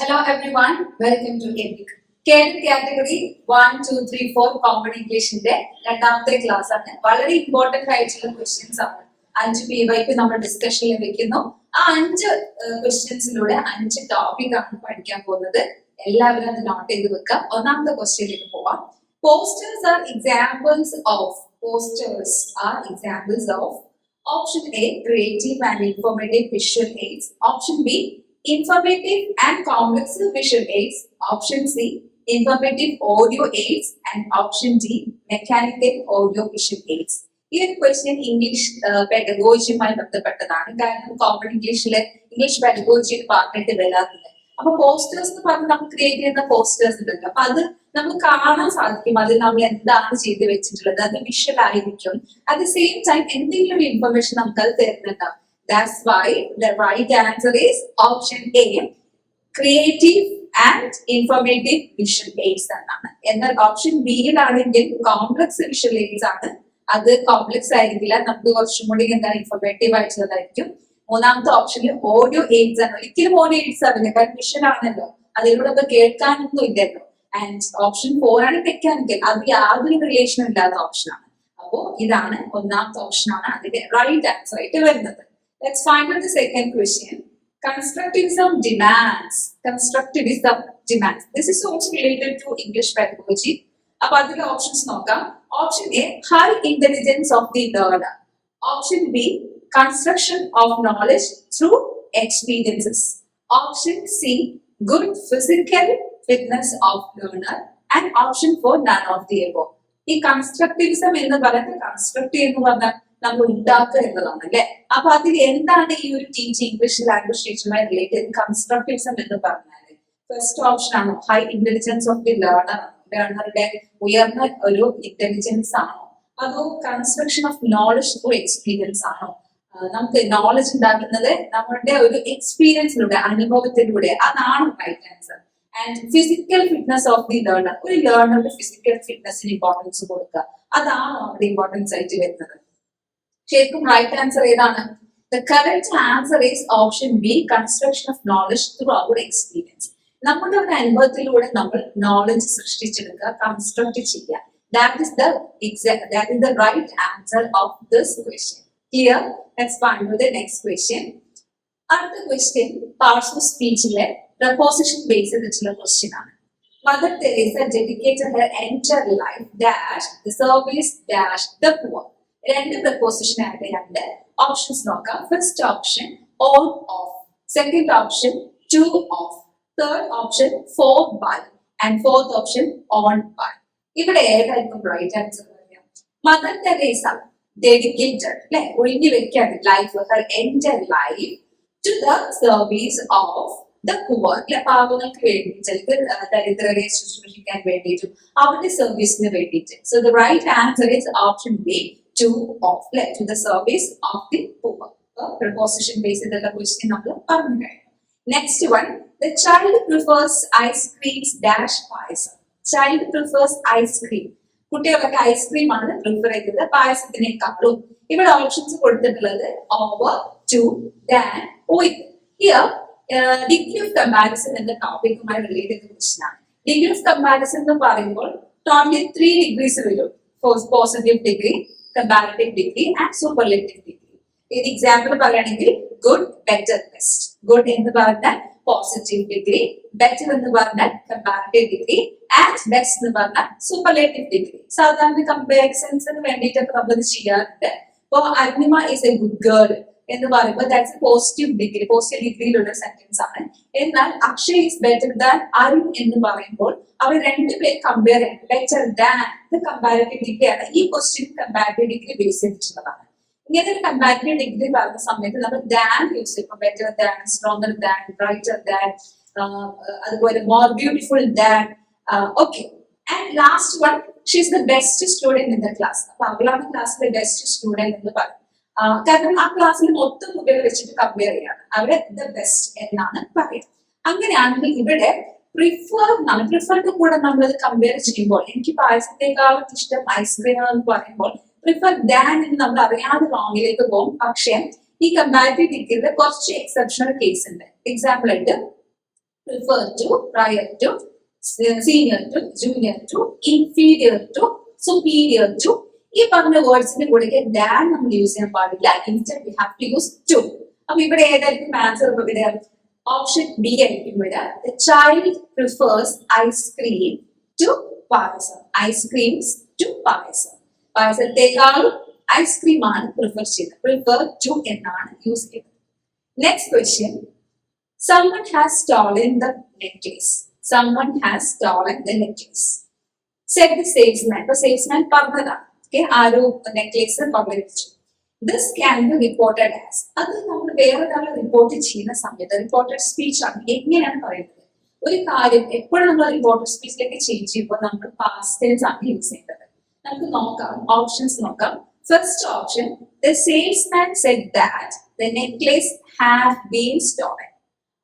Hello everyone, welcome to EPIC. Kerala category one two three four common ഇംഗ്ലീഷിന്റെ രണ്ടാമത്തെ class ആണ്. വളരെ important ആയിട്ടുള്ള questions ആണ്. അഞ്ച് പി വൈക്ക് നമ്മൾ ഡിസ്കഷനിൽ വെക്കുന്നു. ആ അഞ്ച് ക്വസ്റ്റ്യൻസിലൂടെ അഞ്ച് ടോപ്പിക് ആണ് പഠിക്കാൻ പോകുന്നത്. എല്ലാവരും അത് നോട്ട് ചെയ്ത് വെക്കുക ഒന്നാമത്തെ ക്വസ്റ്റ്യനിലേക്ക് പോവാം. Posters are examples of posters are examples of option A creative and informative visual aids option B informative and complex visual aids. Option C, informative audio aids. And option D, mechanical audio visual aids. ഈ ഒരു question English പെഡഗോജിയുമായി ബന്ധപ്പെട്ടതാണ് കാരണം common ഇംഗ്ലീഷിൽ English pedagogy പറഞ്ഞിട്ട് വരാറില്ല അപ്പൊ posters എന്ന് പറഞ്ഞാൽ നമ്മൾ ക്രിയേറ്റ് ചെയ്യുന്ന പോസ്റ്റേഴ്സ് ഉണ്ടല്ലോ അപ്പൊ അത് നമുക്ക് കാണാൻ സാധിക്കും അതിൽ നമ്മൾ എന്താണ് ചെയ്ത് വെച്ചിട്ടുള്ളത് അത് വിഷ്വൽ ആയിരിക്കും അറ്റ് ദ സെയിം ടൈം എന്തെങ്കിലും ഒരു ഇൻഫർമേഷൻ നമുക്ക് അത് തരുന്നുണ്ടാവും That's why the right answer is option A, creative and informative visual aids എന്നാണ്. എന്നാൽ ഓപ്ഷൻ ബിയിലാണെങ്കിൽ കോംപ്ലക്സ് വിഷ്വൽ എയ്ഡ്സ് ആണ്. അത് കോംപ്ലക്സ് ആയിരിക്കില്ല. നമുക്ക് കുറച്ചും കൂടി എന്താണ് ഇൻഫോർമേറ്റീവ് ആയിട്ടുള്ളതായിരിക്കും മൂന്നാമത്തെ ഓപ്ഷനിൽ ഓഡിയോ എയ്ഡ്സ് ആണ്. ഒരിക്കലും ഓഡിയോ എയ്ഡ്സ് ആവില്ല. കാരണം ആണല്ലോ. അതിലൂടെ ഒക്കെ കേൾക്കാനൊന്നും ഇല്ലല്ലോ. ആൻഡ് ഓപ്ഷൻ ഫോർ ആണ് മെക്കാനിക്കൽ അത് യാതൊരു റിലേഷനും ഇല്ലാത്ത ഓപ്ഷനാണ് അപ്പോ ഇതാണ് ഒന്നാമത്തെ ഓപ്ഷനാണ് അതിന്റെ റൈറ്റ് ആൻസർ ആയിട്ട് വരുന്നത്. Let's find out the second question. Constructivism demands. Constructivism demands. This is also related to English pedagogy. അപ്പൊ അതിലെ ഓപ്ഷൻസ് നോക്കാം option A high intelligence of the learner option B construction of knowledge through experiences option C good physical fitness of learner and option four none of the above ഈ constructivism എന്ന് പറയുന്നത് construct എന്ന് പറഞ്ഞാൽ നമ്മൾ ഉണ്ടാക്കുക എന്നതാണ് അല്ലെ അപ്പൊ അതിൽ എന്താണ് ഈ ഒരു ടീച്ച് ഇംഗ്ലീഷ് ലാംഗ്വേജ് ടീച്ചറുമായി റിലേറ്റഡ് കൺസ്ട്രക്റ്റിവിസം എന്ന് പറഞ്ഞാൽ ഫസ്റ്റ് ഓപ്ഷൻ ആണ് high intelligence of the learner ലേണറുടെ ഉയർന്ന ഒരു ഇന്റലിജൻസ് ആണോ? അതോ construction of knowledge through experience ആണോ? നമുക്ക് നോളജ് ഉണ്ടാക്കുന്നത് നമ്മുടെ ഒരു എക്സ്പീരിയൻസിലൂടെ അനുഭവത്തിലൂടെ. അതാണ് right answer and physical fitness of the learner ഒരു ലേണറുടെ ഫിസിക്കൽ ഫിറ്റ്നസിന് ഇമ്പോർട്ടൻസ് കൊടുക്കുക. അതാണോ അവിടെ ഇമ്പോർട്ടൻസ് ആയിട്ട് വരുന്നത്. ശരിക്കും റൈറ്റ് ആൻസർ ഏതാണ്? The correct answer is option B construction of knowledge through our experience നമ്മുടെ ഒരു അനുഭവത്തിലൂടെ നമ്മൾ നോളജ് സൃഷ്ടിച്ചെടുക്കുക കൺസ്ട്രക്ട് ചെയ്യുക. That is the that is the right answer of this question clear let's find the next question അടുത്ത question parts of സ്പീച്ചിലെ preposition base വെച്ചുള്ള question ആണ്. Mother Teresa dedicated her entire life dash the service dash the poor രണ്ട് preposition ആയിട്ട് രണ്ട് options നോക്കാം. First option on of second option to of third option for by and fourth option on by ഇവിടെ ഏതായിരിക്കും right answer പറയാം Mother Teresa dedicated അല്ലെ? ഒഴിഞ്ഞു വെക്കാണ് life her entire life to the service of the poor അല്ലെ? പാവങ്ങൾക്ക് വേണ്ടി ചിലർക്ക് ദരിദ്രരെ ശുശ്രൂഷിക്കാൻ വേണ്ടിയിട്ടും അവരുടെ സർവീസിന് വേണ്ടിയിട്ട്. So the right answer is option B to of അല്ലെ to the service of the poor preposition base ചെയ്തുള്ള ക്വസ്റ്റ്യൻ നമ്മൾ പറഞ്ഞു കഴിഞ്ഞു. Next one the child prefers ice creams dash payasam. Child prefers ice cream കുട്ടികളൊക്കെ ice cream ആണ് prefer ചെയ്തത് പായസത്തിനേക്കാളും. ഇവിടെ ഓപ്ഷൻസ് കൊടുത്തിട്ടുള്ളത് over to than with here degree of comparison എന്ന ടോപ്പിക്കുമായി റിലേറ്റഡ് ക്വസ്റ്റൻ ആണ്. ഡിഗ്രി ഓഫ് കമ്പാരിസൺ എന്ന് പറയുമ്പോൾ ടോട്ടലി ത്രീ ഡിഗ്രീസ് വരും. Positive degree comparative degree and superlative degree ഇത് എക്സാമ്പിൾ പറയുകയാണെങ്കിൽ ഗുഡ് ബെറ്റർ ബെസ്റ്റ് ഗുഡ് എന്ന് പറഞ്ഞാൽ പോസിറ്റീവ് ഡിഗ്രി ബെറ്റർ എന്ന് പറഞ്ഞാൽ കമ്പാരറ്റീവ് ഡിഗ്രി ആൻഡ് ബെസ്റ്റ് എന്ന് പറഞ്ഞാൽ സൂപ്പർലേറ്റീവ് ഡിഗ്രി സാധാരണ കമ്പാരിസൺസിന് വേണ്ടിയിട്ടൊക്കെ നമ്മൾ ചെയ്യാറുണ്ട്. ഇപ്പൊ Agnima is a good girl എന്ന് പറയുമ്പോൾ that's a positive degree positive ഡിഗ്രിയിലുള്ള sentence ആണ്. എന്നാൽ Akshay is better than Arun എന്ന് പറയുമ്പോൾ അവർ രണ്ടുപേർ കമ്പയർ ചെയ്യണം ബെറ്റർ ദാൻ ഇത് കമ്പാരിറ്റീവ് ഡിഗ്രി ആണ്. ഈ ക്വസ്റ്റ്യൻ കമ്പാരിറ്റീവ് ഡിഗ്രി ബേസ് ചെയ്തിട്ടുള്ളതാണ്. ഇങ്ങനെ ഒരു കമ്പാരിറ്റീവ് ഡിഗ്രി പറയുന്ന സമയത്ത് നമ്മൾ ദാൻ യൂസ് ചെയ്യും. Better than stronger than brighter than അതുപോലെ more beautiful than okay and last one she's the best student in the class അപ്പൊ അവളാണ് ക്ലാസ്സിലെ ബെസ്റ്റ് സ്റ്റുഡന്റ് എന്ന് പറയും കാരണം ആ ക്ലാസ്സിൽ മൊത്തം കുട്ടികളെ വെച്ചിട്ട് കമ്പയർ ചെയ്യാണ്. അവരെ ദ ബെസ്റ്റ് എന്നാണ് പറയുക അങ്ങനെയാണെങ്കിൽ ഇവിടെ പ്രിഫർ എന്നാണ് പ്രിഫറിന്റെ കൂടെ നമ്മൾ കമ്പയർ ചെയ്യുമ്പോൾ എനിക്ക് പായസത്തെക്കാളും ഇഷ്ടം ഐസ്ക്രീം എന്ന് പറയുമ്പോൾ പ്രിഫർ ദാൻ എന്ന് നമ്മൾ അറിയാതെ റോങ്ങിലേക്ക് പോകും. പക്ഷെ ഈ കമ്പാരിറ്റീവ് ഡിഗ്രിയുടെ കുറച്ച് എക്സെപ്ഷണൽ കേസ് ഉണ്ട്. എക്സാമ്പിൾ ആയിട്ട് prefer to prior to senior to junior to inferior to superior to. ഈ പറഞ്ഞ വേർഡ്സിന്റെ കൂടെ ഡാൻ നമ്മൾ യൂസ് ചെയ്യാൻ പാടില്ല. Instead we have to use to അപ്പൊ ഇവിടെ ഏതായിരിക്കും ആൻസർ ഇവിടെ ഓപ്ഷൻ ബി ആയിരിക്കും ഇവിടെ the child prefers ice cream to payasam. Ice creams to payasam. പായസത്തെക്കാളും ice cream ആണ് പ്രിഫർ ചെയ്യുന്നത്. പ്രിഫർ ടു എന്നാണ് യൂസ് ചെയ്യുന്നത്. Next question someone has stolen the necklace. Someone has stolen the necklace. Said the salesman ഇപ്പൊ salesman പറഞ്ഞതാണ് okay ആരോ necklace പകർച്ചു this can be reported as അത് നമ്മൾ വേറെ ഒരാൾ റിപ്പോർട്ട് ചെയ്യുന്ന സമയത്ത് റിപ്പോർട്ടഡ് സ്പീച്ച് ആണ്. എങ്ങനെയാണ് പറയുന്നത്? ഒരു കാര്യം എപ്പോഴും നമ്മൾ റിപ്പോർട്ടഡ് സ്പീച്ചിലേക്ക് ചേഞ്ച് ചെയ്യുമ്പോൾ നമ്മൾ പാസ്റ്റ് ടെൻസ് ആണ് യൂസ് ചെയ്യേണ്ടത്. നമുക്ക് നോക്കാം ഓപ്ഷൻസ് നോക്കാം. First option the salesman said that the necklace have been stolen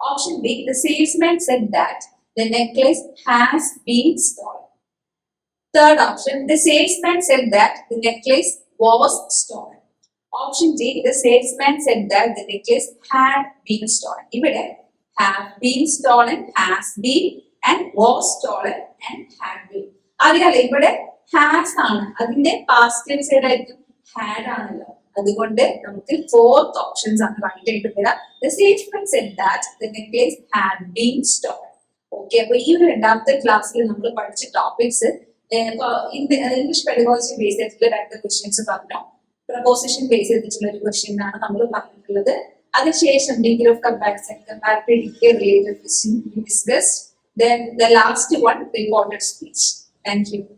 option B the salesman said that the necklace has been stolen Third option, the salesman said that the necklace was stolen. Option D, the salesman said that the necklace had been stolen. ഇവിടെ have been stolen, has been and was stolen and had been. അതിനാൽ ഇവിടെ has ആണ് അതിന്റെ past tense ഏതായിരിക്കും had ആണല്ലോ അതുകൊണ്ട് നമുക്ക് fourth options ആണ് റൈറ്റ് ആയിട്ട് വരാം the salesman said that the necklace had been stolen okay അപ്പൊ ഈ ഒരു രണ്ടാമത്തെ ക്ലാസ്സിൽ നമ്മൾ പഠിച്ച ടോപ്പിക്സ് ഇംഗ്ലീഷ് പെഡഗോളജി ബേസ് ചെയ്തിട്ടുള്ള രണ്ട് ക്വസ്റ്റ്യൻസ് പറഞ്ഞു പ്രപ്പോസിഷൻ ബേസ് ചെയ്തിട്ടുള്ള ഒരു ക്വസ്റ്റ്യൻ ആണ് നമ്മൾ പറഞ്ഞിട്ടുള്ളത്. അതിനുശേഷം degree of comparison comparative degree related question discuss then the last one reported speech thank you